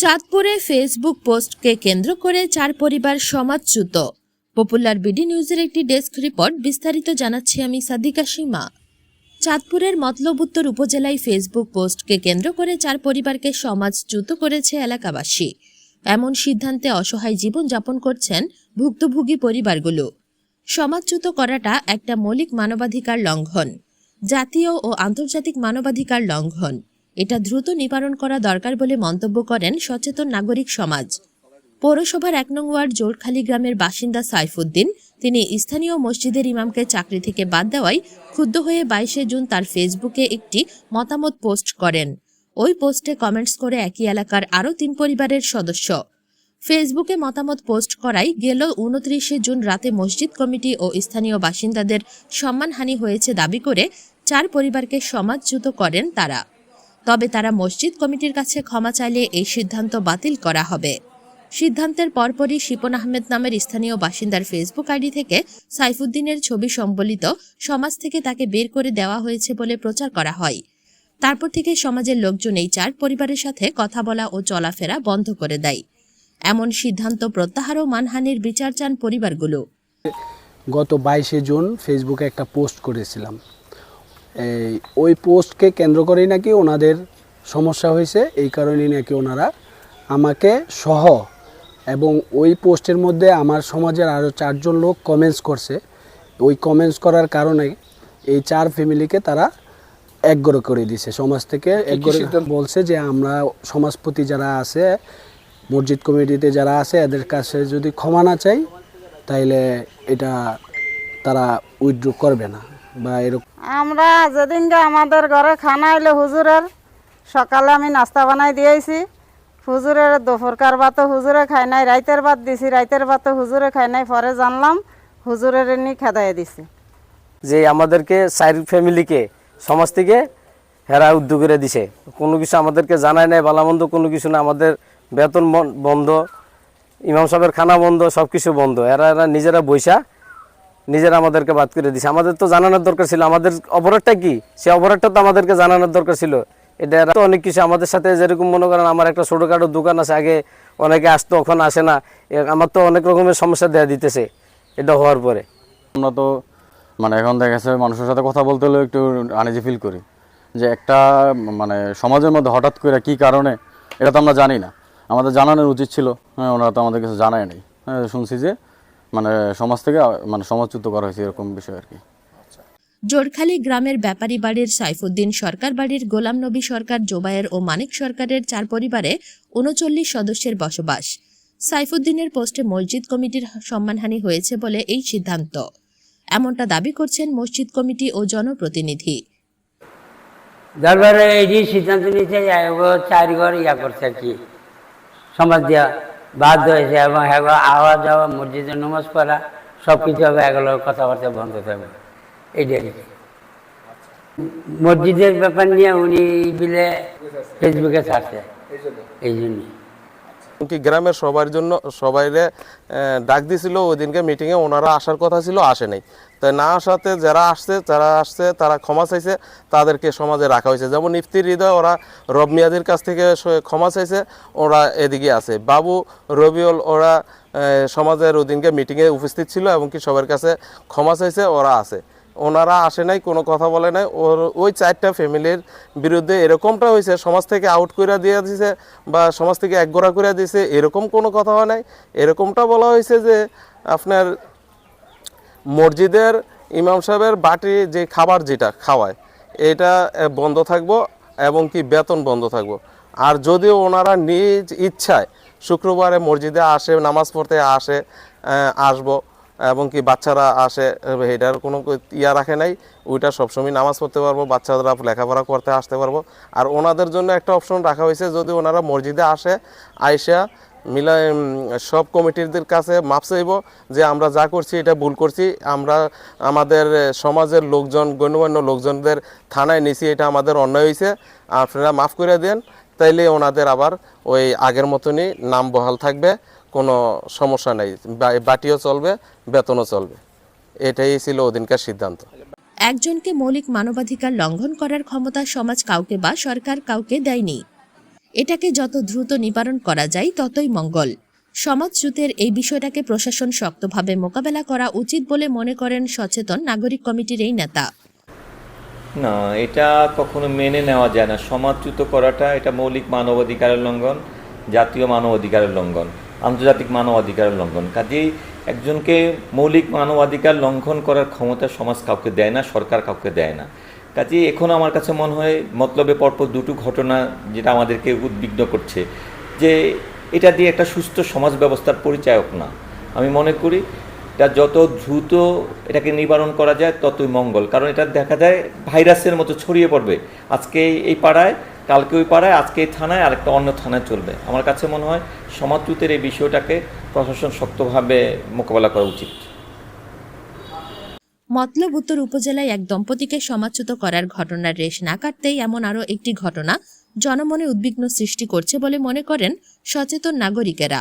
চাঁদপুরে ফেসবুক পোস্টকে কেন্দ্র করে চার পরিবার সমাজচ্যুত। পপুলার বিডি নিউজের একটি ডেস্ক রিপোর্ট বিস্তারিত জানাচ্ছি আমি সাদিকা সীমা। চাঁদপুরের মতলব উত্তর উপজেলায় ফেসবুক পোস্টকে কেন্দ্র করে চার পরিবারকে সমাজচ্যুত করেছে এলাকাবাসী। এমন সিদ্ধান্তে অসহায় জীবনযাপন করছেন ভুক্তভোগী পরিবারগুলো। সমাজচ্যুত করাটা একটা মৌলিক মানবাধিকার লঙ্ঘন, জাতীয় ও আন্তর্জাতিক মানবাধিকার লঙ্ঘন। এটা দ্রুত নিবারণ করা দরকার বলে মন্তব্য করেন সচেতন নাগরিক সমাজ। পৌরসভার এক নং ওয়ার্ড জোরখালি গ্রামের বাসিন্দা সাইফুদ্দিন, তিনি স্থানীয় মসজিদের ইমামকে চাকরি থেকে বাদ দেওয়ায় ক্ষুব্ধ হয়ে বাইশে জুন তার ফেসবুকে একটি মতামত পোস্ট করেন। ওই পোস্টে কমেন্টস করে একই এলাকার আরও তিন পরিবারের সদস্য। ফেসবুকে মতামত পোস্ট করায় গেল উনত্রিশে জুন রাতে মসজিদ কমিটি ও স্থানীয় বাসিন্দাদের সম্মানহানি হয়েছে দাবি করে চার পরিবারকে সমাজচ্যুত করেন তারা। তবে তারা মসজিদ কমিটির কাছে ক্ষমা চাইলে এই সিদ্ধান্ত বাতিল করা হবে। সিদ্ধান্তের পরপরই শিপন আহমেদ নামের স্থানীয় বাসিন্দার ফেসবুক আইডি থেকে সাইফুদ্দিনের ছবি সম্বলিত সমাজ থেকে তাকে বের করে দেওয়া হয়েছে বলে প্রচার করা হয়। তারপর থেকে সমাজের লোকজন এই চার পরিবারের সাথে কথা বলা ও চলাফেরা বন্ধ করে দেয়। এমন সিদ্ধান্ত প্রত্যাহার ও মানহানির বিচার চান পরিবারগুলো। গত বাইশে জুন ফেসবুকে একটা পোস্ট করেছিলাম। এই ওই পোস্টকে কেন্দ্র করেই নাকি ওনাদের সমস্যা হয়েছে। এই কারণেই নাকি ওনারা আমাকে সহ এবং ওই পোস্টের মধ্যে আমার সমাজের আরও চারজন লোক কমেন্টস করছে। ওই কমেন্টস করার কারণে এই চার ফ্যামিলিকে তারা একগড়ে করে দিছে। সমাজ থেকে একগড়ে বলছে যে আমরা সমাজপতি যারা আছে মসজিদ কমিটিতে যারা আছে এদের কাছে যদি ক্ষমা না চাই তাইলে এটা তারা উইথড্র করবে না। বা এরকম? আমরা যেদিনকে আমাদের ঘরে খানা এলো হুজুরের সকালে আমি নাস্তা বানাই দিয়েছি। হুজুরের দুপুরকার ভাতও হুজুরে খায় নাই রাইতের ভাত দিছি রাইতের ভাতও হুজুরে খায় নাই পরে জানলাম হুজুরের এমনি খেদাই দিছি। যে আমাদেরকে চার ফ্যামিলিকে সমাজ থেকে হেরা উদ্যোগ করে দিছে। কোনো কিছু আমাদেরকে জানায় নাই ভালামন্দ কোনো কিছু না। আমাদের বেতন বন- বন্ধ ইমাম সাহেবের খানা বন্ধ সব কিছু বন্ধ। এরা এরা নিজেরা বৈশা নিজেরা আমাদেরকে বাদ করে দিছে। আমাদের তো জানানোর দরকার ছিল। আমাদের অপরাধটা কি? সে অপরাধটা তো আমাদেরকে জানানোর দরকার ছিল। এটা তো অনেক কিছু আমাদের সাথে যেরকম মনে করেন আমার একটা ছোটোখাটো দোকান আছে, আগে অনেকে আসতো ওখানে আসে না। আমার তো অনেক রকমের সমস্যা দেয়া দিতেছে এটা হওয়ার পরে। আমরা তো মানে এখন দেখা গেছে মানুষের সাথে কথা বলতে হলেও একটু আনিজি ফিল করি। যে একটা মানে সমাজের মধ্যে হঠাৎ করে কি কারণে, এটা তো আমরা জানি না। আমাদের জানানোর উচিত ছিল। হ্যাঁ ওনারা তো আমাদের কিছু জানায় নাই। হ্যাঁ শুনছি যে মানে সমাজ থেকে মানে সমাজচ্যুত করা হয়েছে এরকম বিষয় আর কি। জোরখালী গ্রামের ব্যাপারী বাড়ির সাইফুদ্দিন সরকার বাড়ির গোলাম নবী সরকার জোবায়ের ও মানিক সরকারের চার পরিবারে উনচল্লিশ সদস্যের বসবাস। সাইফুদ্দিনের পোস্টে মসজিদ কমিটির সম্মানহানি হয়েছে বলে এই সিদ্ধান্ত। এমনটা দাবি করছেন মসজিদ কমিটি ও জনপ্রতিনিধি। দরবারে এই যে সিদ্ধান্ত নিয়েছে চার ঘর ইয়া করছে আর কি সমাজ দেওয়া। বাধ্য হয়েছে এবং এগো আওয়া যাওয়া মসজিদে নমাজ পড়া সব কিছু হবে এগুলো কথাবার্তা বন্ধ থাকবে। এইটাই মসজিদের ব্যাপার নিয়ে উনি বিলে ফেসবুকে ছাড়ছে এই জন্যই কি গ্রামের সবার জন্য, সবাইরে ডাক দিছিল ওই দিনকে মিটিংয়ে ওনারা আসার কথা ছিল, আসে নাই। তাই না আসাতে যারা আসছে যারা আসছে, তারা ক্ষমা চাইছে, তাদেরকে সমাজে রাখা হয়েছে। যেমন ইফতির হৃদয় ওরা রব মিয়াদের কাছ থেকে ক্ষমা চাইছে, ওরা এদিকে আছে। বাবু রবিউল ওরা সমাজের ওই দিনকে মিটিংয়ে উপস্থিত ছিল এবং কি সবার কাছে ক্ষমা চাইছে, ওরা আছে। ওনারা আসে নাই, কোনো কথা বলে নাই। ওর, ওই চারটা ফ্যামিলির বিরুদ্ধে এরকমটা হয়েছে, সমাজ থেকে আউট করে দিয়ে দিছে বা সমাজ থেকে একগোড়া করে দিয়েছে এরকম কোনো কথা হয় নাই। এরকমটা বলা হয়েছে যে আপনার মসজিদের ইমাম সাহেবের বাটি যে খাবার যেটা খাওয়ায়, এটা বন্ধ থাকব এবং কি বেতন বন্ধ থাকব। আর যদিও ওনারা নিজ ইচ্ছায় শুক্রবারে মসজিদে আসে, নামাজ পড়তে আসে আসব এবং কি বাচ্চারা আসে এটার কোনো ইয়া রাখে নাই, ওইটা সবসময় নামাজ পড়তে পারব, বাচ্চারা লেখাপড়া করতে আসতে পারব। আর ওনাদের জন্য একটা অপশন রাখা হয়েছে, যদি ওনারা মসজিদে আসে, আইসা মিলা সব কমিটিদের কাছে মাপ চাইব যে আমরা যা করছি, এটা ভুল করছি। আমরা আমাদের সমাজের লোকজন, গণ্যমান্য লোকজনদের থানায় নিছি, এটা আমাদের অন্যায় হয়েছে। আপনারা মাফ করে দেন, তাইলে ওনাদের আবার ওই আগের মতনই নাম বহাল থাকবে। কোনো সমস্যা নেই। বা- বাটিও চলবে বেতনও চলবে। এটাই ছিল ওদিনকার সিদ্ধান্ত। একজনকে মৌলিক মানবাধিকার লঙ্ঘন করার ক্ষমতা সমাজ কাউকে বা সরকার কাউকে দেয়নি। এটাকে যত দ্রুত নিবারণ করা যায় ততই মঙ্গল। সমাজচ্যুতের এই বিষয়টাকে প্রশাসন শক্তভাবে মোকাবেলা করা উচিত বলে মনে করেন সচেতন নাগরিক কমিটির এই নেতা। না এটা কখনো মেনে নেওয়া যায় না। সমাজচ্যুত করাটা এটা মৌলিক মানবাধিকারের লঙ্ঘন জাতীয় মানবাধিকারের লঙ্ঘন। আন্তর্জাতিক মানবাধিকারের লঙ্ঘন। কাজেই একজনকে মৌলিক মানবাধিকার লঙ্ঘন করার ক্ষমতা সমাজ কাউকে দেয় না, সরকার কাউকে দেয় না। কাজেই এখন আমার কাছে মনে হয় মতলবে পরপর দুটো ঘটনা যেটা আমাদেরকে উদ্বিগ্ন করছে, যে এটা দিয়ে একটা সুস্থ সমাজ ব্যবস্থার পরিচায়ক না। আমি মনে করি এটা যত দ্রুত এটাকে নিবারণ করা যায়, ততই মঙ্গল। কারণ এটা দেখা যায় ভাইরাসের মতো ছড়িয়ে পড়বে। আজকে এই পাড়ায় কালকে ওই পাড়ায়, আজকে এই থানায়, আরেকটা অন্য থানায় চলবে। আমার কাছে মনে হয় সমাজচ্যুতের এই বিষয়টাকে প্রশাসন শক্তভাবে মোকাবেলা করা উচিত। মতলব উত্তর উপজেলায় এক দম্পতিকে সমাচ্যুত করার ঘটনার রেশ না কাটতেই এমন আরও একটি ঘটনা জনমনে উদ্বিগ্ন সৃষ্টি করছে বলে মনে করেন সচেতন নাগরিকেরা।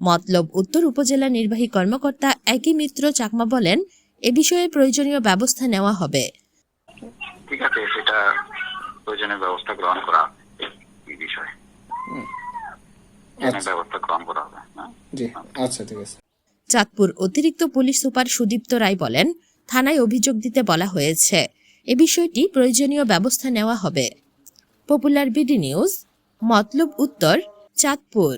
মতলব উত্তর উপজেলা নির্বাহী কর্মকর্তা একই মিত্র চাকমা বলেন, এ বিষয়ে প্রয়োজনীয় ব্যবস্থা নেওয়া হবে। প্রয়োজনীয় ব্যবস্থা গ্রহণ করা হবে এই বিষয়ে প্রয়োজনীয় ব্যবস্থা গ্রহণ করা হবে হ্যাঁ জি আচ্ছা ঠিক আছে। চাঁদপুর অতিরিক্ত পুলিশ সুপার সুদীপ্ত রায় বলেন থানায় অভিযোগ দিতে বলা হয়েছে। এ বিষয়টি প্রয়োজনীয় ব্যবস্থা নেওয়া হবে। পপুলার বিডি নিউজ মতলব উত্তর চাঁদপুর।